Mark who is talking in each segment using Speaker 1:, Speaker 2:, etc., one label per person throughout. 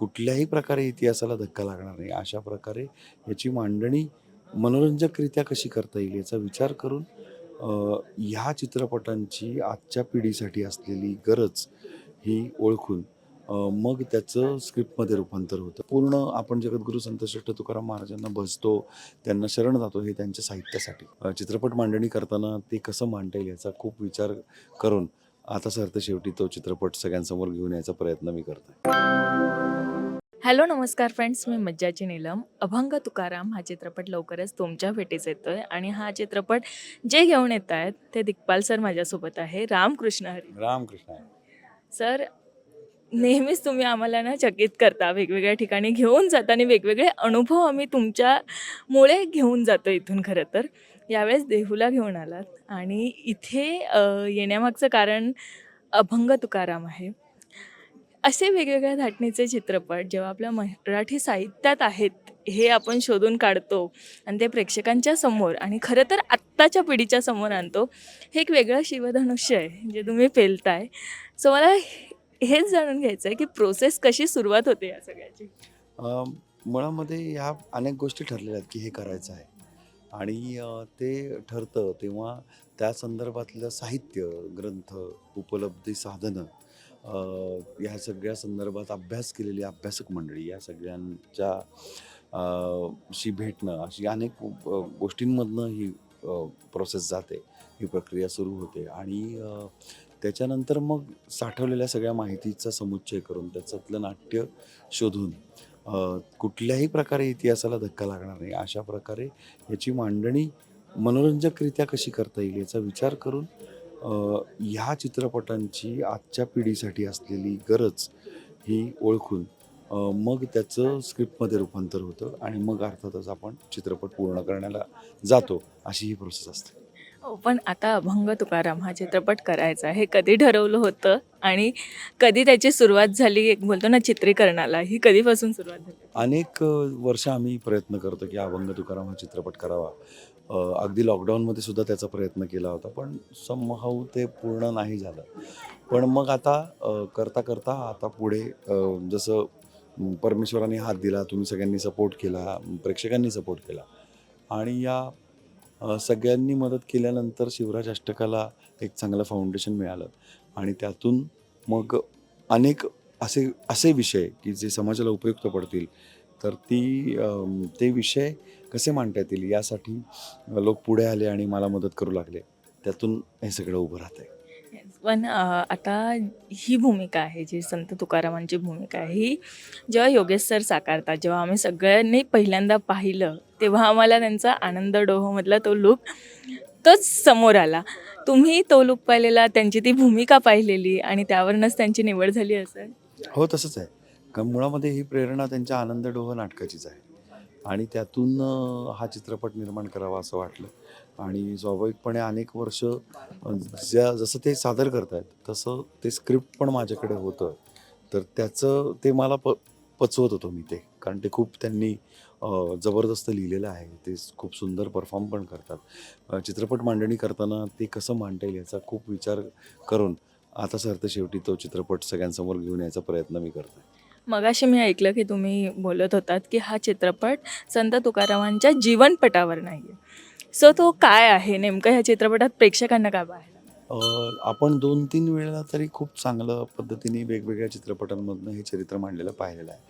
Speaker 1: कुठल्याही प्रकारे इतिहासाला धक्का लागणार नाही. अशा प्रकारे याची मांडणी मनोरंजकरित्या कशी करता येईल याचा विचार करून ह्या चित्रपटांची आजच्या पिढीसाठी असलेली गरज ही ओळखून मग त्याचं स्क्रिप्टमध्ये रूपांतर होतं. पूर्ण आपण जगद्गुरू संतश्रेष्ठ तुकाराम महाराजांना भजतो त्यांना शरण जातो हे त्यांच्या साहित्यासाठी. चित्रपट मांडणी करताना ते कसं मांडता येईल याचा खूप विचार करून आता सरतं शेवटी तो चित्रपट सगळ्यांसमोर घेऊन यायचा प्रयत्न मी करतोय.
Speaker 2: हॅलो नमस्कार फ्रेंड्स. मी मज्जाची नीलम. अभंग तुकाराम हा चित्रपट लवकरच तुमच्या भेटीस येतोय आणि हा चित्रपट जे घेऊन येत आहेत ते दिग्पाल सर माझ्यासोबत आहे. रामकृष्ण हरी.
Speaker 1: रामकृष्ण
Speaker 2: सर नेहमीच तुम्ही आम्हाला ना चकित करता. वेगवेगळ्या ठिकाणी घेऊन जाता आणि वेगवेगळे अनुभव आम्ही तुमच्यामुळे घेऊन जातो इथून खरं तर. यावेळेस देहूला घेऊन आलात. आणि इथे येण्यामागचं कारण अभंग तुकाराम आहे. असे वेगवेगळ्या धाटणीचे चित्रपट जेव्हा आपल्या मराठी साहित्यात आहेत हे आपण शोधून काढतो आणि ते प्रेक्षकांच्या समोर आणि खरं तर आत्ताच्या पिढीच्या समोर आणतो हे एक वेगळं शिवधनुष्य आहे जे तुम्ही पेलताय. सो मला हेच जाणून घ्यायचं आहे की प्रोसेस कशी सुरुवात होते या सगळ्याची?
Speaker 1: मुळामध्ये ह्या अनेक गोष्टी ठरलेल्या आहेत की हे करायचं आहे. आणि ते ठरतं तेव्हा त्या संदर्भातलं साहित्य ग्रंथ उपलब्धी साधनं ह्या सगळ्या संदर्भात अभ्यास केलेली अभ्यासक मंडळी या सगळ्यांच्या शी भेटणं अशी अनेक गोष्टींमधनं ही प्रोसेस जाते ही प्रक्रिया सुरू होते. आणि त्याच्यानंतर मग साठवलेल्या सगळ्या माहितीचा समुच्चय करून त्याच्यातलं नाट्य शोधून कुठल्याही प्रकारे इतिहासाला धक्का लागणार नाही. अशा प्रकारे याची मांडणी मनोरंजकरित्या कशी करता येईल याचा विचार करून ह्या चित्रपटांची आजच्या पिढीसाठी असलेली गरज ही ओळखून मग त्याचं स्क्रिप्टमध्ये रूपांतर होतं आणि मग अर्थातच आपण चित्रपट पूर्ण करण्याला जातो अशी ही प्रोसेस असते.
Speaker 2: हो पण आता अभंग तुकाराम हा चित्रपट करायचा हे कधी ठरवलं होतं आणि कधी त्याची सुरुवात झाली? एक बोलतो ना चित्रीकरणाला. ही कधीपासून सुरुवात झाली?
Speaker 1: अनेक वर्ष आम्ही प्रयत्न करतो की अभंग तुकाराम हा चित्रपट करावा. अगदी लॉकडाऊनमध्ये सुद्धा त्याचा प्रयत्न केला होता पण समहाऊ ते पूर्ण नाही झालं. पण मग आता करता करता आता पुढे जसं परमेश्वराने हात दिला तुम्ही सगळ्यांनी सपोर्ट केला प्रेक्षकांनी सपोर्ट केला. आणि या सगळ्यांनी मदत केल्यानंतर शिवराज अष्टकाला एक चांगलं फाउंडेशन मिळालं. आणि त्यातून मग अनेक असे असे विषय की जे समाजाला उपयुक्त पडतील तर ती ते विषय कसे मांडता येतील यासाठी लोक पुढे आले आणि मला मदत करू लागले. त्यातून हे सगळं उभं राहतंय.
Speaker 2: पण आता ही भूमिका आहे जी संत तुकारामांची भूमिका आहे ही जेव्हा योगेश सर साकारतात जेव्हा आम्ही सगळ्यांनी पहिल्यांदा पाहिलं तेव्हा आम्हाला त्यांचा आनंद डोहोमधला तो लुक तोच समोर आला. तुम्ही तो लुक पाहिलेला त्यांची ती भूमिका पाहिलेली आणि त्यावरूनच त्यांची निवड झाली असं
Speaker 1: हो तसंच आहे. मुळामध्ये ही प्रेरणा त्यांच्या आनंद डोह नाटकाचीच आहे. आणि त्यातून हा चित्रपट निर्माण करावा असं वाटलं. आणि स्वाभाविकपणे अनेक वर्ष ज्या जसं ते सादर करतायत तसं ते स्क्रिप्ट पण माझ्याकडे होतं. तर त्याचं ते मला प पचवत होतो मी ते. कारण ते खूप त्यांनी जबरदस्त लिहिलेलं आहे. ते खूप सुंदर परफॉर्म पण करतात. चित्रपट मांडणी करताना ते कसं मांडता येईल याचा खूप विचार करून आता सरतं शेवटी तो चित्रपट सगळ्यांसमोर घेऊन यायचा प्रयत्न मी करतोय.
Speaker 2: मगाशी मी ऐकलं की तुम्ही बोलत होतात की हा चित्रपट संत तुकारामांच्या जीवनपटावर नाही आहे सो तो काय आहे? नेमकं ह्या चित्रपटात प्रेक्षकांना काय पाहायला
Speaker 1: आपण दोन तीन वेळेला तरी खूप चांगलं पद्धतीने वेगवेगळ्या चित्रपटांमधनं हे चरित्र मांडलेलं पाहिलेलं आहे.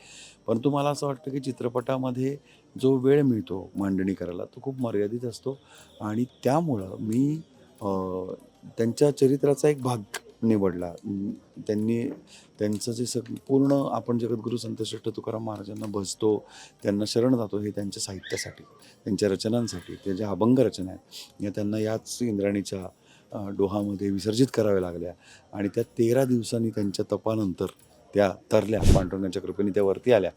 Speaker 1: परंतु मला असं वाटतं की चित्रपटामध्ये जो वेळ मिळतो मांडणी करायला तो खूप मर्यादित असतो. आणि त्यामुळं मी त्यांच्या चरित्राचा एक भाग निवडला. त्यांनी त्यांचं जे सग पूर्ण आपण जगद्गुरू संतश्रेष्ठ तुकाराम महाराजांना भजतो त्यांना शरण जातो हे त्यांच्या साहित्यासाठी त्यांच्या रचनांसाठी त्या ज्या अभंग रचना आहेत या त्यांना याच इंद्राणीच्या डोहामध्ये विसर्जित कराव्या लागल्या. आणि त्या तेरा दिवसांनी त्यांच्या तपानंतर त्या तरल्या पांडुरंगाच्या कृपेने त्या वरती आल्या.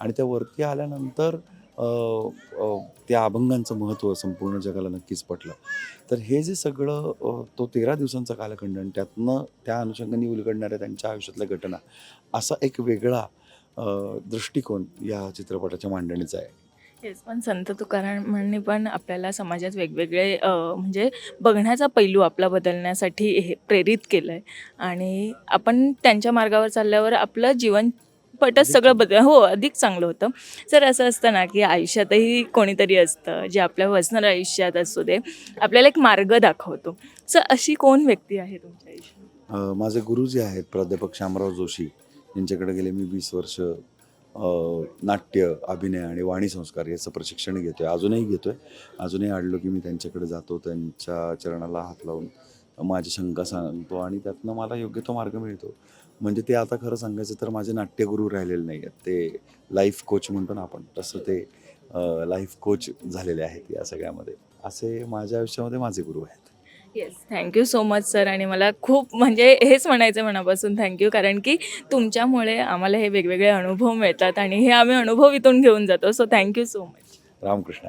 Speaker 1: आणि त्या वरती आल्यानंतर त्या अभंगांचं महत्त्व संपूर्ण जगाला नक्कीच पटलं. तर हे जे सगळं तो तेरा दिवसांचा कालखंड आणि त्यातनं त्या अनुषंगाने उलगडणाऱ्या त्यांच्या आयुष्यातल्या घटना असा एक वेगळा दृष्टिकोन या चित्रपटाच्या मांडणीचा आहे.
Speaker 2: येस पण संत तुकारामांनी पण आपल्याला समाजात वेगवेगळे म्हणजे बघण्याचा पैलू आपला बदलण्यासाठी हे प्रेरित केलं आहे आणि आपण त्यांच्या मार्गावर चालल्यावर आपलं जीवन पटच सगळं बदल हो अधिक चांगलं होतं. सर असं असतं ना की आयुष्यातही कोणीतरी असतं जे आपल्या पर्सनल आयुष्यात असू दे आपल्याला एक मार्ग दाखवतो. सर अशी कोण व्यक्ती आहे तुमच्या आयुष्यात?
Speaker 1: माझे गुरु जे आहेत प्राध्यापक श्यामराव जोशी. यांच्याकडे गेले मी वीस वर्ष. अ, नाट्य अभिनय आणि वाणी संस्कार याचं प्रशिक्षण घेतो आहे अजूनही घेतो आहे अजूनही आडलो की मी त्यांच्याकडे जातो त्यांच्या चरणाला हात लावून माझी शंका सांगतो आणि त्यातनं मला योग्य तो मार्ग मिळतो. म्हणजे ते आता खरं सांगायचं तर माझे नाट्यगुरू राहिलेले नाही आहेत. ते लाईफ कोच म्हणतो ना आपण तसं ते लाईफ कोच झालेले आहेत या सगळ्यामध्ये. असे माझ्या आयुष्यामध्ये माझे गुरु आहेत.
Speaker 2: Yes thank you so much sir आणि मला खूप म्हणजे हेच म्हणायचं मनापासून थँक्यू कारण की तुमच्यामुळे आम्हाला हे वेगवेगळे अनुभव मिळतात आणि हे आम्ही अनुभव इथून घेऊन जातो. So thank you so much
Speaker 1: Ramkrishna.